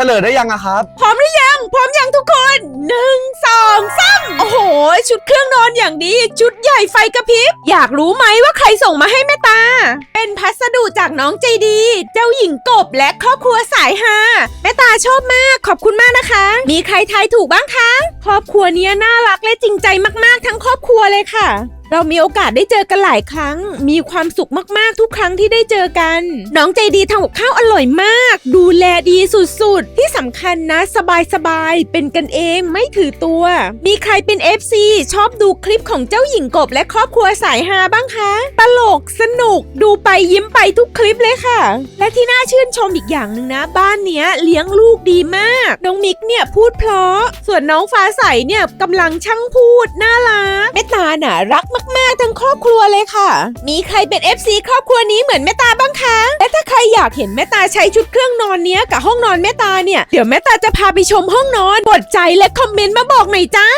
ฉลยได้ยังอะครับ พร้อมหรือยัง พร้อมยังทุกคนหนึ่งสองสามโอ้โห ชุดเครื่องนอนอย่างดี ชุดใหญ่ไฟกระพริบ อยากรู้ไหมว่าใครส่งมาให้แม่ตา เป็นพัสดุจากน้องใจดี เจ้าหญิงกบและครอบครัวสายฮาแม่ตาชอบมากขอบคุณมากนะคะ มีใครทายถูกบ้างคะ ครอบครัวเนี้ยน่ารักและจริงใจมากๆ ทั้งครอบครัวเลยค่ะ เรามีโอกาสได้เจอกันหลายครั้ง มีความสุขมากๆทุกครั้งที่ได้เจอกัน น้องใจดีทำกับข้าวอร่อยมาก ดูแลดีสุดๆ ที่สำคัญนะสบายๆ เป็นกันเองไม่ถือตัว มีใครเป็น FC ชอบดูคลิปของเจ้าหญิงกบและครอบครัวสายฮาบ้างคะ ตลกสนุกดูไปยิ้มไปทุกคลิปเลยค่ะ และที่น่าชื่นชมอีกอย่างหนึ่งนะ บ้านเนี้ยเลี้ยงลูกดีมาก น้องมิกเนี่ยพูดเพราะ ส่วนน้องฟ้าใสเนี่ยกำลังช่างพูดน่ารักแม่ตาน่ะรักมากๆ ทั้งครอบครัวเลยค่ะ มีใครเป็น FC ครอบครัวนี้เหมือนแม่ตาบ้างคะ และถ้าใครอยากเห็นแม่ตาใช้ชุดเครื่องนอนเนี้ยกับห้องนอนแม่ตาเนี่ย เดี๋ยวแม่ตาจะพาไปชมห้องนอน กดใจและคอมเมนต์มาบอกหน่อยจ้า